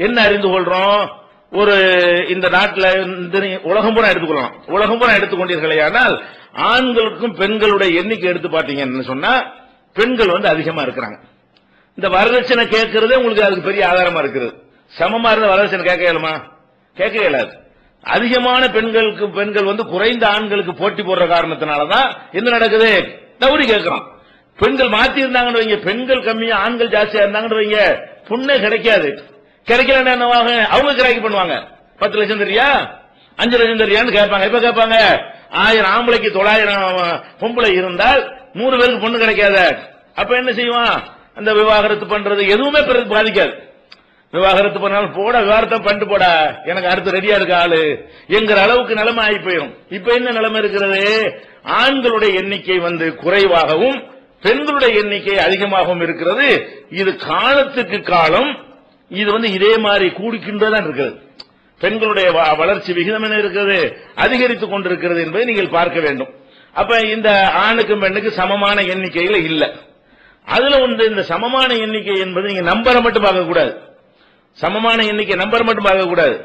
என்ன அறிந்து கொள்றோம்? ஒரு இந்த நாட்டில் இந்த உலகம் பூரா எடுத்துக்கொள்ளலாம். உலகம் பூரா எடுத்துக்கொண்டீர்களே ஆனால் ஆண்களுக்கும் பெண்களுடைய எண்ணிக்கை எடுத்து பார்த்தீங்கன்னு சொன்னா பெண்கள் வந்து அதிகமா இருக்கிறாங்க. இந்த வரதட்சணை கேட்கறதே உங்களுக்கு அதுக்கு பெரிய ஆதாரமா இருக்குது. சமமா இருந்த வரதட்சணை கேட்க இயலுமா? கேட்க இயலாது. அதிகமான பெண்களுக்கு பெண்கள் வந்து குறைந்த ஆண்களுக்கு போட்டி போடுற காரணத்தினாலதான் என்ன நடக்குது? தவறி கேட்கிறோம். பெண்கள் மாத்தி இருந்தாங்கன்னு வைங்க. பெண்கள் கம்மியா ஆண்கள் ஜாஸ்தியா இருந்தாங்கன்னு வைங்க. புண்ணே கிடைக்காது. கிடைக்கலன்னா என்னவாக அவங்க கிராக்கி பண்ணுவாங்க. பத்து லட்சம் தெரியா அஞ்சு லட்சம் தெரியான்னு கேட்பாங்க. எப்ப கேட்பாங்க? ஆயிரம் ஆம்பளைக்கு தொள்ளாயிரம் பொம்பளை இருந்தால் நூறு பேருக்கு பொண்ணு கிடைக்காத. அப்ப என்ன செய்வான்? அந்த விவாகரத்து பண்றது எதுவுமே பிறகு பாதிக்காது. விவாகரத்து பண்ணாலும் போட விவாகரத்தை பண்ணிட்டு போட. எனக்கு அடுத்து ரெடியா இருக்க ஆளு. என்கிற அளவுக்கு நிலைமை ஆகி போயிடும் இப்ப என்ன நிலைமை இருக்கிறது? ஆண்களுடைய எண்ணிக்கை வந்து குறைவாகவும் பெண்களுடைய எண்ணிக்கை அதிகமாகவும் இருக்கிறது. இது காலத்துக்கு காலம் இது வந்து இதே மாதிரி கூடிக்கின்றதான் இருக்கிறது பெண்களுடைய வ- வளர்ச்சி விகிதம் என்ன இருக்கிறது அதிகரித்துக் கொண்டிருக்கிறது என்பதை நீங்கள் பார்க்க வேண்டும். அப்ப இந்த ஆணுக்கும் பெண்ணுக்கு சமமான எண்ணிக்கையில இல்ல. அதுல வந்து இந்த சமமான எண்ணிக்கை என்பது நீங்க நம்பரை மட்டும் பார்க்கக்கூடாது சமமான எண்ணிக்கை நம்பர் மட்டும் பார்க்கக்கூடாது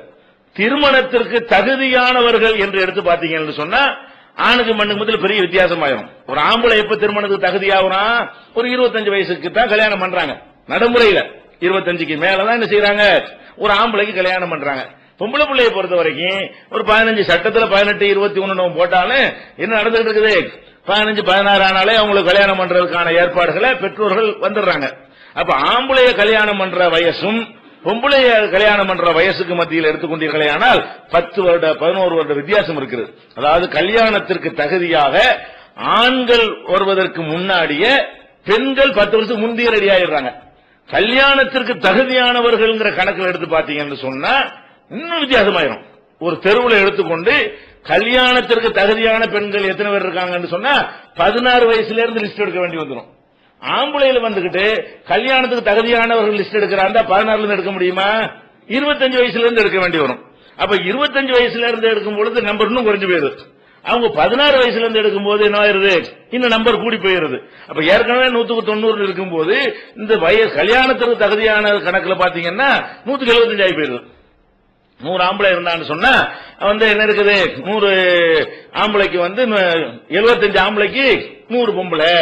திருமணத்திற்கு தகுதியானவர்கள் என்று எடுத்து பார்த்தீங்கன்னு சொன்னா ஆணுக்கு மண்ணுக்கு முதல்ல பெரிய வித்தியாசம் ஆயிரும் ஒரு ஆம்பளை எப்ப திருமணத்துக்கு தகுதியாகுறான் ஒரு இருபத்தஞ்சு வயசுக்கு தான் கல்யாணம் பண்றாங்க. நடைமுறையில. இருபத்தஞ்சுக்கு மேலதான் என்ன செய்யறாங்க ஒரு ஆம்பளைக்கு கல்யாணம் பண்றாங்க. பொம்பளை பிள்ளையை பொறுத்த வரைக்கும் ஒரு பதினஞ்சு சட்டத்துல பதினெட்டு இருபத்தி ஒன்னு போட்டாலும் என்ன நடந்துகிட்டு இருக்குது? பதினஞ்சு பதினாறு ஆனாலே அவங்களுக்கு கல்யாணம் பண்றதுக்கான ஏற்பாடுகளை பெற்றோர்கள் வந்துடுறாங்க. அப்ப ஆம்பளைய கல்யாணம் பண்ற வயசும் பொம்பளைய கல்யாணம் பண்ற வயசுக்கு மத்தியில் எடுத்துக்கொண்டீர்களே ஆனால் பத்து வருட பதினோரு வருட வித்தியாசம் இருக்குது. அதாவது கல்யாணத்திற்கு தகுதியாக ஆண்கள் வருவதற்கு முன்னாடியே பெண்கள் பத்து வருஷத்துக்கு முந்தைய ரெடி ஆயிடுறாங்க. கல்யாணத்திற்கு தகுதியானவர்கள்ங்கிற கணக்கில் எடுத்து பாத்தீங்கன்னு சொன்னா இன்னும் வித்தியாசமாயிரும். ஒரு தெருவில் எடுத்துக்கொண்டு கல்யாணத்திற்கு தகுதியான பெண்கள் எத்தனை பேர் இருக்காங்கன்னு சொன்னா பதினாறு வயசுல இருந்து லிஸ்ட் எடுக்க வேண்டி வந்துடும் ஆம்பளையில வந்துகிட்டு கல்யாணத்துக்கு தகுதியானவர்கள் லிஸ்ட் எடுக்கிறாங்க பதினாறுல இருந்து எடுக்க முடியுமா? இருபத்தஞ்சு வயசுல இருந்து எடுக்க வேண்டி வரும். அப்ப இருபத்தஞ்சு வயசுல இருந்து எடுக்கும் பொழுது நம்பர் இன்னும் குறைஞ்சு போயிருது அவங்க பதினாறு வயசுல இருந்து எடுக்கும் போது என்ன ஆயிருது? இன்னும் நம்பர் கூடி போயிருது. அப்ப ஏற்கனவே நூத்துக்கு தொண்ணூறு இருக்கும்போது இந்த வயசு கல்யாணத்துக்கு தகுதியான கணக்குல பாத்தீங்கன்னா நூத்துக்கு எழுபத்தஞ்சு ஆகி போயிருது. நூறு ஆம்பளை இருந்தான்னு சொன்னா வந்து என்ன இருக்குது? நூறு ஆம்பளைக்கு வந்து எழுபத்தஞ்சு ஆம்பளைக்கு நூறு பொம்பளை.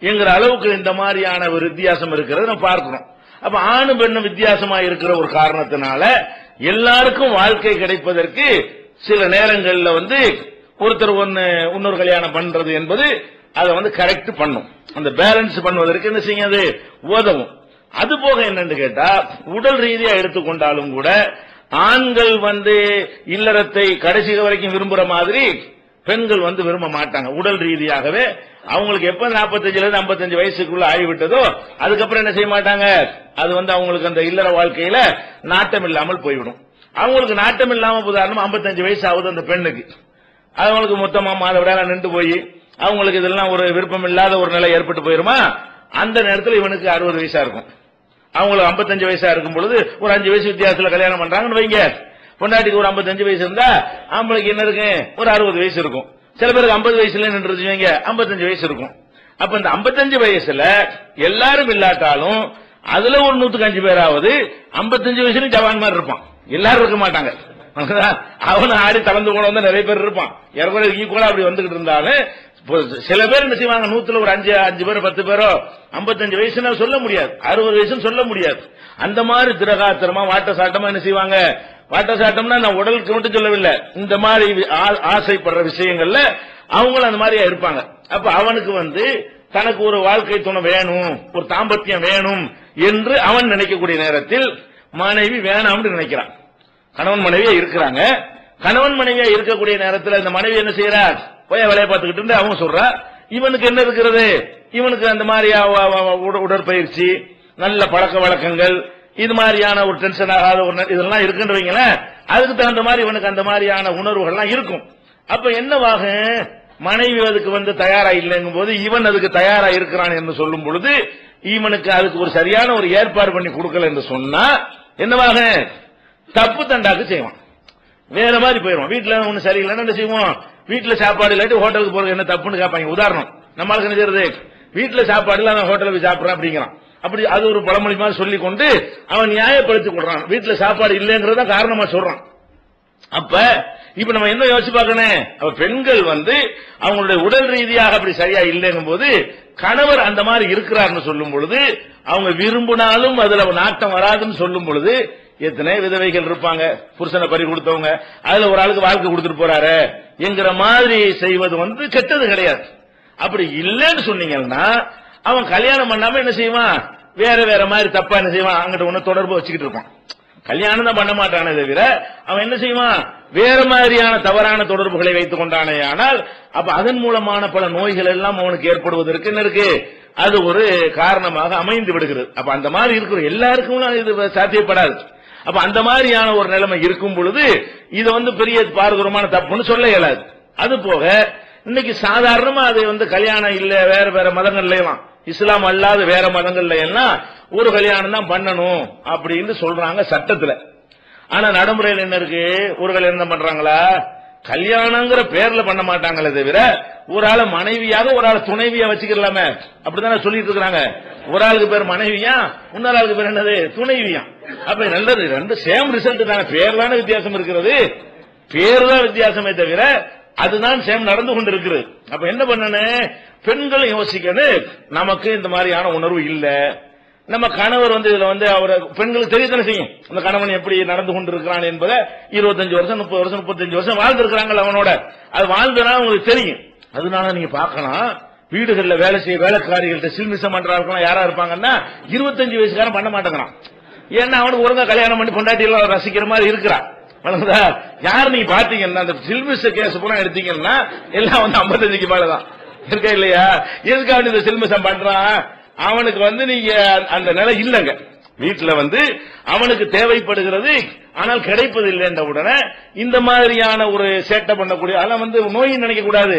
என்கிற அளவுக்கு இந்த மாதிரியான ஒரு வித்தியாசம் இருக்கிறத நம்ம பார்க்கணும். அப்ப ஆணு பெண்ணு வித்தியாசமா இருக்கிற ஒரு காரணத்தினால எல்லாருக்கும் வாழ்க்கை கிடைப்பதற்கு சில நேரங்களில் வந்து ஒருத்தர் ஒன்னு இன்னொரு கல்யாணம் பண்றது என்பது அதை வந்து கரெக்ட் பண்ணும். அந்த பேலன்ஸ் பண்ணுவதற்கு என்ன செய்யாது உதவும். அது போக என்னன்னு கேட்டா உடல் ரீதியா எடுத்துக்கொண்டாலும் கூட ஆண்கள் வந்து இல்லறத்தை கடைசி வரைக்கும் விரும்புற மாதிரி பெண்கள் வந்து விரும்ப மாட்டாங்க. உடல் ரீதியாகவே அவங்களுக்கு எப்ப 45 இருந்து 55 வயசுக்குள்ள ஆகிவிட்டதோ அதுக்கப்புறம் என்ன செய்ய மாட்டாங்க? அது வந்து அவங்களுக்கு அந்த இல்லற வாழ்க்கையில நாட்டம் இல்லாமல் போய்விடும். அவங்களுக்கு நாட்டம் இல்லாம உதாரணம் 55 வயசு ஆகுது அந்த பெண்ணுக்கு. அவங்களுக்கு மொத்தமா மாதவிடாய் நின்று போய் அவங்களுக்கு இதெல்லாம் ஒரு விருப்பம் இல்லாத ஒரு நிலை ஏற்பட்டு போயிருமா? அந்த நேரத்தில் இவனுக்கு அறுபது வயசா இருக்கும். அவங்களுக்கு 55 வயசா இருக்கும் பொழுது ஒரு அஞ்சு வயசு வித்தியாசத்துல கல்யாணம் பண்றாங்கன்னு வைங்க. பொண்டாட்டிக்கு ஒரு 55 வயசு இருந்தா ஆம்பளைக்கு என்ன இருக்கு? ஒரு அறுபது வயசு இருக்கும். சில பேருக்கு 50 வயசுல நின்று வைங்க 55 வயசு இருக்கும். அப்ப இந்த 55 வயசுல எல்லாரும் இல்லாட்டாலும் அதுல ஒரு நூத்துக்கு அஞ்சு பேராவது 55 வயசுல ஜவான் மாதிரி இருப்பான். எல்லாரும் இருக்க மாட்டாங்க. அவனை ஆடி தளர்ந்து கொண்டு வந்து நிறைய பேர் இருப்பான். ஏற்கனவே ஈக்குவலா அப்படி வந்துகிட்டு இருந்தாலும் இப்போ சில பேர் என்ன செய்வாங்க? நூத்துல ஒரு அஞ்சு அஞ்சு பேரோ பத்து பேரோ 55 வயசுனா சொல்ல முடியாது. அறுபது வயசுன்னு சொல்ல முடியாது. அந்த மாதிரி திரகாத்திரமா வாட்ட சாட்டமா என்ன செய்வாங்க? வாட்ட சாட்டம்னா நான் உடலுக்கு மட்டும் சொல்லவில்லை. இந்த மாதிரி ஆ- ஆசைப்படுற விஷயங்கள்ல அவங்களும் அந்த மாதிரியா இருப்பாங்க. அப்ப அவனுக்கு வந்து தனக்கு ஒரு வாழ்க்கை துணை வேணும் ஒரு தாம்பத்தியம் வேணும் என்று அவன் நினைக்கக்கூடிய நேரத்தில் மனைவி வேணாம்னு நினைக்கிறான். கணவன் மனைவியா இருக்கிறாங்க. கணவன் மனைவியா இருக்கக்கூடிய நேரத்தில் இந்த மனைவி என்ன செய்யறார் போய் வேலையை பார்த்துக்கிட்டு இருந்து அவங்க சொல்றா இவனுக்கு என்ன இருக்கிறது? இவனுக்கு அந்த மாதிரி உட- உடற்பயிற்சி நல்ல பழக்க வழக்கங்கள் இது மாதிரியான ஒரு டென்ஷன் ஆகாத ஒரு இதெல்லாம் இருக்குன்றவங்களேன் அதுக்கு தகுந்த மாதிரி இவனுக்கு அந்த மாதிரியான உணர்வுகள்லாம் இருக்கும். அப்ப என்னவாக மனைவி அதுக்கு வந்து தயாரா இல்லைங்கும் போது இவன் அதுக்கு தயாரா இருக்கிறான் என்று சொல்லும் பொழுது இவனுக்கு அதுக்கு ஒரு சரியான ஒரு ஏற்பாடு பண்ணி கொடுக்கல என்று சொன்னா என்னவாக தப்பு தண்டாக்கு செய்வான். வேற மாதிரி போயிடும் வீட்டுல ஒண்ணு சரியில்லைன்னா என்ன செய்வோம் வீட்டுல சாப்பாடு இல்லாட்டி ஹோட்டலுக்கு போறது என்ன தப்புன்னு கேட்பாங்க. உதாரணம் நம்மளுக்கு என்ன செய்யறது? வீட்டுல சாப்பாடு இல்ல அவன் ஹோட்டலுக்கு போய் அப்படிங்கிறான். அப்படி அது ஒரு பழமொழி மாதிரி சொல்லி கொண்டு அவன் நியாயப்படுத்தி கொள்றான். வீட்டுல சாப்பாடு இல்லைங்கிறத காரணமா சொல்றான். அப்ப இப்ப நம்ம என்ன யோசிச்சு பார்க்கணும்? அப்ப பெண்கள் வந்து அவங்களுடைய உடல் ரீதியாக அப்படி சரியா இல்லைங்கும் போது கணவர் அந்த மாதிரி இருக்கிறார்னு சொல்லும் பொழுது அவங்க விரும்பினாலும் அதுல நாட்டம் வராதுன்னு சொல்லும் பொழுது எத்தனை விதவைகள் இருப்பாங்க? புருஷனை பறி கொடுத்தவங்க. அதுல ஒரு ஆளுக்கு வாழ்க்கை கொடுத்துட்டு போறாரு. என்கிற மாதிரி செய்வது வந்து கெட்டது கிடையாது. அப்படி இல்லைன்னு சொன்னீங்கன்னா அவன் கல்யாணம் பண்ணாம என்ன செய்வான்? வேற வேற மாதிரி தப்பா என்ன செய்வான்? அங்கிட்ட ஒண்ணு தொடர்பு வச்சுக்கிட்டு இருப்பான். கல்யாணம் தான் பண்ண மாட்டானே தவிர அவன் என்ன செய்வான்? வேற மாதிரியான தவறான தொடர்புகளை வைத்துக் கொண்டானே ஆனால் அப்ப அதன் மூலமான பல நோய்கள் எல்லாம் அவனுக்கு ஏற்படுவதற்கு என்ன இருக்கு? அது ஒரு காரணமாக அமைந்து விடுகிறது. அப்ப அந்த மாதிரி இருக்கிற எல்லாருக்கும் இது சாத்தியப்படாது. அப்ப அந்த மாதிரியான ஒரு நிலைமை இருக்கும் பொழுது இதை வந்து பெரிய பாரதூரமான தப்புன்னு சொல்ல இயலாது. அது போக இன்னைக்கு சாதாரணமா அது வந்து கல்யாணம் இல்ல வேற வேற மதங்கள்ல எல்லாம் இஸ்லாம் அல்லாத வேற மதங்கள்ல எல்லாம் ஒரு கல்யாணம் தான் பண்ணணும் அப்படின்னு சொல்றாங்க சட்டத்துல. ஆனா நடைமுறையில் என்ன இருக்கு? ஒரு கல்யாணம் தான் பண்றாங்களா? கல்யாணங்கிற பேர்ல பண்ண மாட்டாங்களே தவிர ஒரு ஆளை மனைவியாக ஒரு ஆளை துணைவியா வச்சுக்கலாமே அப்படித்தானே சொல்லிட்டு இருக்காங்க ஒரு ஆளுக்கு பேர் மனைவியா இன்னொரு ஆளுக்கு பேர் என்னது? துணைவியா. அப்ப நல்லது ரெண்டு சேம் ரிசல்ட் தானே. பேர் தானே வித்தியாசம் இருக்கிறது. பேர் தான் வித்தியாசமே தவிர அதுதான் சேம் நடந்து கொண்டிருக்கிறது. அப்ப என்ன பண்ணனு பெண்களும் யோசிக்கணும். நமக்கு இந்த மாதிரியான உணர்வு இல்லை. நம்ம கணவர் வந்து இதுல வந்து அவர் பெண்களுக்கு தெரியத்தானே செய்யும்? அந்த கணவன் எப்படி நடந்து கொண்டிருக்கிறான் என்பதை இருபத்தஞ்சு வருஷம் முப்பது வருஷம் முப்பத்தஞ்சு வருஷம் வாழ்ந்திருக்கிறாங்கல்ல அவனோட. அது வாழ்ந்தனா உங்களுக்கு தெரியும். அதனால நீங்க பார்க்கலாம் வீடுகளில் வேலை செய்ய வேலைக்காரிகள்ட்ட சில்மிசம் பண்றாங்க யாரா இருப்பாங்கன்னா இருபத்தஞ்சு வயசுக்காரன் பண்ண மாட்டேங்கிறான். ஏன்னா அவனுக்கு ஒழுங்கா கல்யாணம் பண்ணி பொண்டாட்டி எல்லாம் ரசிக்கிற மாதிரி இருக்கிறான். வணங்குதா யார் நீங்க பாத்தீங்கன்னா அந்த சில்மிச கேஸ் பூரா எடுத்தீங்கன்னா எல்லாம் வந்து ஐம்பத்தஞ்சுக்கு மேலதான். இருக்கா இல்லையா? எதுக்காக இந்த சில்மிசம் பண்றான்? அவனுக்கு வந்து நீங்க அந்த நிலை இல்லைங்க. வீட்டுல வந்து அவனுக்கு தேவைப்படுகிறது ஆனால் கிடைப்பது இல்லைன்ற உடனே இந்த மாதிரியான ஒரு சேட்டை பண்ணக்கூடிய அதெல்லாம் வந்து நோய் நினைக்க கூடாது.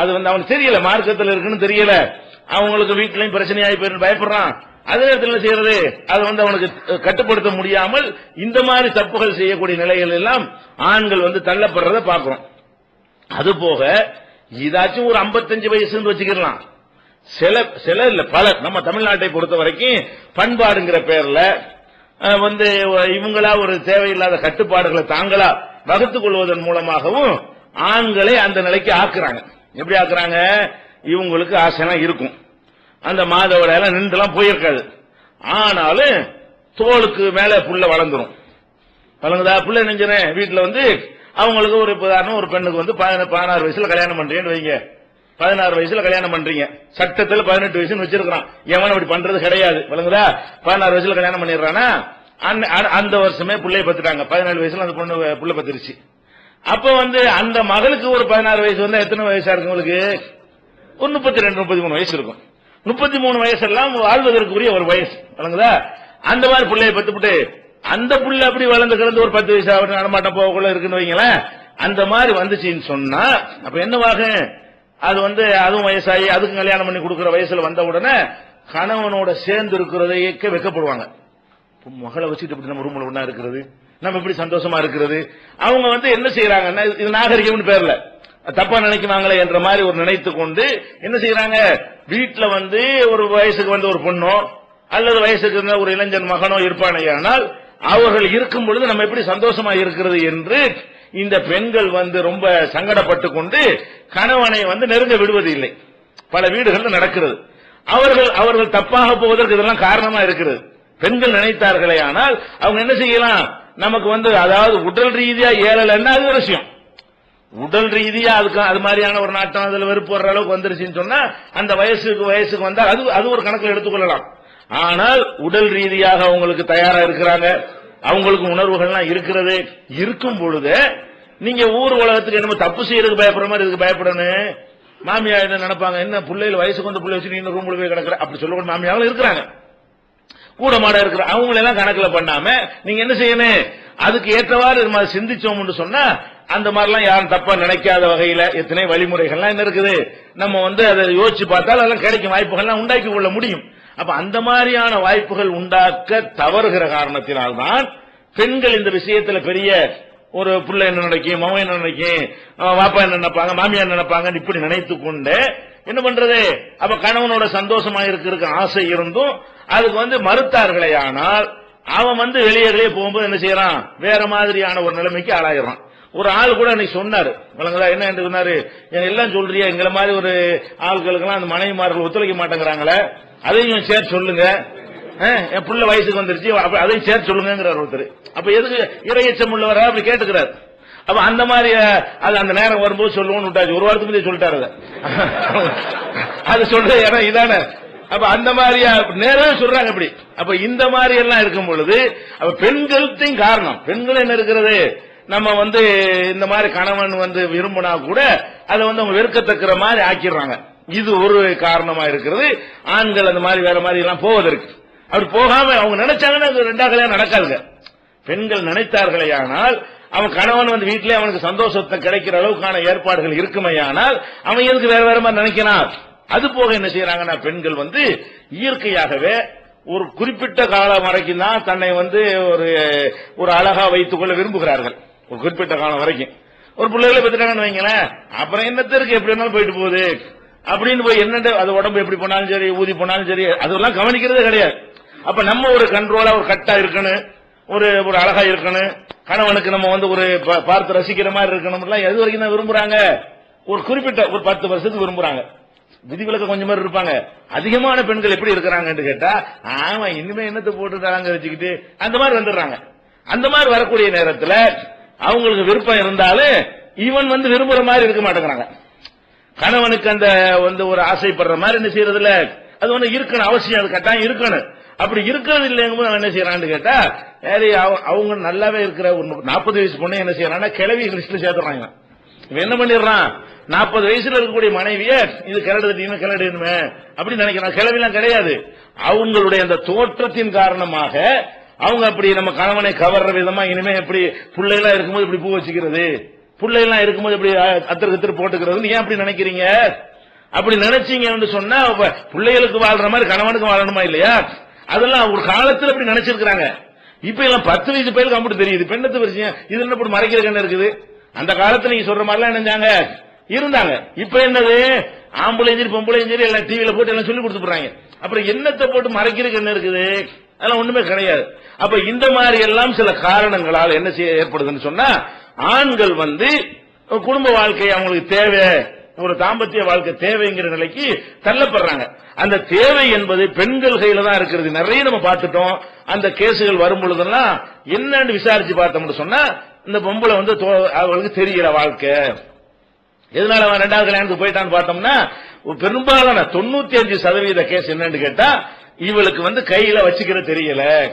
அது வந்து அவனுக்கு தெரியல மார்க்கத்தில் இருக்குன்னு தெரியல. அவங்களுக்கு வீட்லயும் பிரச்சனையாகி போயிருந்து பயப்படுறான். அதே நேரத்தில் என்ன செய்யறது? அது வந்து அவனுக்கு கட்டுப்படுத்த முடியாமல் இந்த மாதிரி தப்புகள் செய்யக்கூடிய நிலைகள் எல்லாம் ஆண்கள் வந்து தள்ளப்படுறத பார்க்கிறோம். அது போக இதாச்சும் ஒரு 55 வயசுன்னு வச்சுக்கலாம். சில சில இல்ல பலர் நம்ம தமிழ்நாட்டை பொறுத்த வரைக்கும் பண்பாடுங்கிற பேர்ல வந்து இவங்களா ஒரு தேவையில்லாத கட்டுப்பாடுகளை தாங்களா வகுத்துக் கொள்வதன் மூலமாகவும் ஆண்களை அந்த நிலைக்கு ஆக்குறாங்க. எப்படி ஆக்குறாங்க? இவங்களுக்கு ஆசைலாம் இருக்கும். அந்த மாதவிட எல்லாம் நின்றுலாம் போயிருக்காது. ஆனாலும் தோளுக்கு மேல புள்ள வளர்ந்துரும். வளர்ந்ததா புள்ள நெஞ்சினேன் வீட்டுல வந்து அவங்களுக்கு ஒரு உதாரணம் ஒரு பெண்ணுக்கு வந்து பதினாறு வயசுல கல்யாணம் பண்றேன்னு வைங்க. பதினாறு வயசுல கல்யாணம் பண்றீங்க. சட்டத்துல பதினெட்டு வயசுன்னு வச்சிருக்கான் எவன் அப்படி பண்றது கிடையாது. விளங்குதா? பதினாறு வயசுல கல்யாணம் பண்ணிடுறானா? அந்த- அந்த வருஷமே பிள்ளைய பத்துட்டாங்க. பதினாலு வயசுல அந்த பொண்ணு புள்ள பத்துருச்சு. அப்ப வந்து அந்த மகளுக்கு ஒரு பதினாறு வயசு வந்தா எத்தனை வயசா இருக்கு உங்களுக்கு? ஒரு முப்பத்தி ரெண்டு முப்பத்தி மூணு வயசு இருக்கும். முப்பத்தி மூணு வயசெல்லாம் வாழ்வதற்குரிய ஒரு வயசு. வழங்குதா அந்த மாதிரி பிள்ளைய பத்துப்புட்டு அந்த புள்ள அப்படி வளர்ந்து கிடந்து ஒரு பத்து வயசு ஆகட்டும் நடமாட்டம் போகக்குள்ள இருக்குன்னு வைங்களேன் அந்த மாதிரி வந்துச்சுன்னு சொன்னா அப்ப என்னவாகும்? அது வந்து அதுவும் வயசாகி அதுக்கும் கல்யாணம் பண்ணி கொடுக்குற வயசுல வந்த உடனே கணவனோட சேர்ந்து இருக்கிறதையே வெக்கப்படுவாங்க. மகளை வச்சுட்டு இப்படி நம்ம ரூம்ல ஒண்ணா இருக்கிறது நம்ம எப்படி சந்தோஷமா இருக்கிறது? அவங்க வந்து என்ன செய்யறாங்கன்னா இது நாகரிகம்னு பேர்ல. தப்பா நினைக்குவாங்களே என்ற மாதிரி ஒரு நினைத்து கொண்டு என்ன செய்யறாங்க வீட்டுல வந்து ஒரு வயசுக்கு வந்து ஒரு பொண்ணோ அல்லது வயசுக்கு இருந்த ஒரு இளைஞன் மகனோ இருப்பானேயானால் அவர்கள் இருக்கும் பொழுது நம்ம எப்படி சந்தோஷமா இருக்கிறது என்று இந்த பெண்கள் வந்து ரொம்ப சங்கடப்பட்டு கொண்டு கணவனை வந்து நெருங்க விடுவது இல்லை பல வீடுகளில் நடக்கிறது. அவர்கள் அவர்கள் தப்பாக போவதற்கு இதெல்லாம் காரணமா இருக்கிறது. பெண்கள் நினைத்தார்களே ஆனால் அவங்க என்ன செய்யலாம்? நமக்கு வந்து அதாவது உடல் ரீதியா ஏறலைன்னா அது ஒரு விஷயம். உடல் ரீதியா அதுக்கு அது மாதிரியான ஒரு நாட்டம் அதுல வெறுப்பு வர்ற அளவுக்கு வந்துருச்சுன்னு சொன்னா அந்த வயசுக்கு வயசுக்கு வந்தா அது அது ஒரு கணக்கில் எடுத்துக்கொள்ளலாம் ஆனால் உடல் ரீதியாக அவங்களுக்கு தயாரா இருக்கிறாங்க. அவங்களுக்கு உணர்வுகள்லாம் இருக்கிறது. இருக்கும் பொழுது நீங்க ஊர் உலகத்துக்கு என்னமோ தப்பு செய்யறதுக்கு பயப்படுற மாதிரி இதுக்கு பயப்படணும் மாமியார் என்ன நினைப்பாங்க? என்ன பிள்ளைகள் வயசுக்கு வந்து பிள்ளை வச்சு நீ ரூம்ல போய் கிடக்குற? அப்படி சொல்ல மாமியாவும் இருக்கிறாங்க. கூட மாட இருக்கிற அவங்களெல்லாம் கணக்குல பண்ணாம நீங்க என்ன செய்யணும்? அதுக்கு ஏற்றவாறு இது மாதிரி சிந்திச்சோம்னு சொன்னா அந்த மாதிரிலாம் யாரும் தப்பா நினைக்காத வகையில எத்தனை வழிமுறைகள்லாம் என்ன இருக்குது? நம்ம வந்து அதை யோசிச்சு பார்த்தால் அதெல்லாம் கிடைக்கும். வாய்ப்புகள்லாம் உண்டாக்கி கொள்ள முடியும். அப்ப அந்த மாதிரியான வாய்ப்புகள் உண்டாக்க தவறுகிற காரணத்தினால்தான் பெண்கள் இந்த விஷயத்துல பெரிய ஒரு புள்ள என்ன நினைக்கும் மகன் என்ன நினைக்கும் வாப்பா என்ன நினைப்பாங்க மாமியார் நினைப்பாங்க இப்படி நினைத்து கொண்டு என்ன பண்றது? அப்ப கணவனோட சந்தோஷமா இருக்கிறதுக்கு ஆசை இருந்தும் அதுக்கு வந்து மறுத்தார்களே ஆனால் அவன் வந்து வெளியே வெளியே போகும்போது என்ன செய்யறான்? வேற மாதிரியான ஒரு நிலைமைக்கு ஆளாயிடுறான். ஒரு ஆள் கூட அன்னைக்கு சொன்னாரு. விளங்குதா? என்ன என்று சொன்னாரு? எல்லாம் சொல்றியா? எங்களை மாதிரி ஒரு ஆட்களுக்கெல்லாம் அந்த மனைவிமார்கள் ஒத்துழைக்க மாட்டேங்கிறாங்களே. அதையும் சேர்த்து சொல்லுங்க. என் புள்ள வயசுக்கு வந்துருச்சு அதையும் சேர்த்து சொல்லுங்கிறார் ஒருத்தர். அப்ப எதுக்கு இறையச்சம் உள்ளவரா அப்படி கேட்டுக்கிறார். அப்ப அந்த மாதிரி அது அந்த நேரம் வரும்போது சொல்லுவோம்னு விட்டாச்சு. ஒரு வாரத்துக்கு முந்தைய சொல்லிட்டாரு அதை. அது சொல்ற இடம் இதானே. அப்ப அந்த மாதிரியா நேரவே சொல்றாங்க இப்படி அப்ப இந்த மாதிரி எல்லாம் இருக்கும் பொழுது அப்ப பெண்கள்த்தையும் காரணம். பெண்கள் என்ன இருக்கிறது? நம்ம வந்து இந்த மாதிரி கணவன் வந்து விரும்பினா கூட அதை வந்து அவங்க வெறுக்கத்தக்கிற மாதிரி ஆக்கிடுறாங்க. இது ஒரு காரணமா இருக்கிறது. ஆண்கள் அந்த மாதிரி வேற மாதிரி எல்லாம் போவதற்கு. அப்படி போகாம அவங்க நினைச்சாங்கன்னா ரெண்டாவது கல்யாணம் நடக்காதுங்க. பெண்கள் நினைத்தார்களேயானால் அவன் கணவன் வந்து வீட்டிலே அவனுக்கு சந்தோஷத்தை கிடைக்கிற அளவுக்கான ஏற்பாடுகள் இருக்குமையானால் அவன் எதுக்கு வேற வேற மாதிரி நினைக்கிறான்? அது போக என்ன செய்யறாங்கன்னா பெண்கள் வந்து இயற்கையாகவே ஒரு குறிப்பிட்ட காலம் வரைக்கும் தான் தன்னை வந்து ஒரு ஒரு அழகா வைத்துக் கொள்ள விரும்புகிறார்கள். ஒரு குறிப்பிட்ட காலம் வரைக்கும். ஒரு பிள்ளைகளை பத்திட்டாங்கன்னு வைங்களேன். அப்புறம் என்னத்திற்கு எப்படி வேணாலும் போயிட்டு போகுது. அப்படின்னு போய் என்னண்டு அது உடம்பு எப்படி போனாலும் சரி ஊதி போனாலும் சரி அதெல்லாம் கவனிக்கிறதே கிடையாது. அப்ப நம்ம ஒரு கண்ட்ரோலா ஒரு கட்டா இருக்கணும் ஒரு ஒரு அழகா இருக்கணும் கணவனுக்கு நம்ம வந்து ஒரு பார்த்து ரசிக்கிற மாதிரி இருக்கணும் எல்லாம் எது வரைக்கும் தான் விரும்புறாங்க? ஒரு குறிப்பிட்ட ஒரு பத்து வருஷத்துக்கு விரும்புறாங்க. விதிவிலக்க கொஞ்சம் பேர் இருப்பாங்க. அதிகமான பெண்கள் எப்படி இருக்கிறாங்கன்னு கேட்டா ஆமா இனிமே என்னத்தை போட்டுட்டாங்க வச்சுக்கிட்டு அந்த மாதிரி வந்துடுறாங்க. அந்த மாதிரி வரக்கூடிய நேரத்தில் அவங்களுக்கு விருப்பம் இருந்தாலும் இவன் வந்து விரும்புற மாதிரி இருக்க மாட்டேங்கிறாங்க. கணவனுக்கு அந்த வந்து ஒரு ஆசைப்படுற மாதிரி என்ன செய்யறதுல அது ஒண்ணு இருக்கணும் அவசியம் அது கட்டாயம் இருக்கணும். அப்படி இருக்கிறது இல்லைங்கும்போது அவன் என்ன செய்யறான்னு கேட்டா சரி, அவங்க நல்லாவே இருக்கிற ஒரு நாற்பது வயசு பொண்ணு என்ன செய்யறான்னா கிளவி லிஸ்ட்ல சேர்த்துறாங்க. இவன் என்ன பண்ணிடுறான்? நாற்பது வயசுல இருக்கக்கூடிய மனைவிய இது கிளடுமே கிளடுமே அப்படின்னு நினைக்கிறான். கிளவிலாம் கிடையாது. அவங்களுடைய அந்த தோற்றத்தின் காரணமாக அவங்க அப்படி நம்ம கணவனை கவர்ற விதமா இனிமே எப்படி பிள்ளைகளா இருக்கும்போது இப்படி பூ வச்சுக்கிறது? பிள்ளைகள்லாம் இருக்கும்போது இப்படி அத்தருக்கு அத்தர் கத்திர போட்டுக்கிறதுன்னு ஏன் அப்படி நினைக்கிறீங்க? அப்படி நினைச்சீங்கன்னு சொன்னா பிள்ளைகளுக்கு வாழ்ற மாதிரி கணவனுக்கு வாழணுமா இல்லையா? அதெல்லாம் ஒரு காலத்துல அப்படி நினைச்சிருக்கிறாங்க. இப்ப எல்லாம் பத்து வயசு பேருக்கு அப்படி தெரியுது. பெண்ணத்து விஷயம் இது என்ன இப்படி மறைக்கிற கண்ணு இருக்குது? அந்த காலத்துல நீங்க சொல்ற மாதிரிலாம் நினைஞ்சாங்க. இருந்தாங்க. இப்ப என்னது? ஆம்பளை சரி பொம்பளை சரி எல்லாம் டிவியில போட்டு எல்லாம் சொல்லி கொடுத்துறாங்க அப்புறம் என்னத்தை போட்டு மறைக்கிறதுக்கு என்ன இருக்குது? அதெல்லாம் ஒண்ணுமே கிடையாது. அப்ப இந்த மாதிரி எல்லாம் சில காரணங்களால் என்ன செய்ய ஏற்படுதுன்னு சொன்னா ஆண்கள் வந்து குடும்ப வாழ்க்கை அவங்களுக்கு தேவை ஒரு தாம்பத்திய வாழ்க்கை தேவைங்கிற நிலைக்கு தள்ளப்படுறாங்க. அந்த தேவை என்பது பெண்கள் கையில தான் இருக்கிறது. நிறைய நம்ம பார்த்துட்டோம். அந்த கேசுகள் வரும் பொழுதெல்லாம் என்னன்னு விசாரிச்சு பார்த்தோம்னு சொன்னா இந்த பொம்பளை வந்து தோ- அவங்களுக்கு தெரியல வாழ்க்கை. எதனால அவன் ரெண்டாவது கல்யாணத்துக்கு போயிட்டான்னு பார்த்தோம்னா பெரும்பாலான தொண்ணூத்தி அஞ்சு சதவீத கேஸ் என்னன்னு கேட்டா இவளுக்கு வந்து கையில வச்சுக்கிற தெரியல.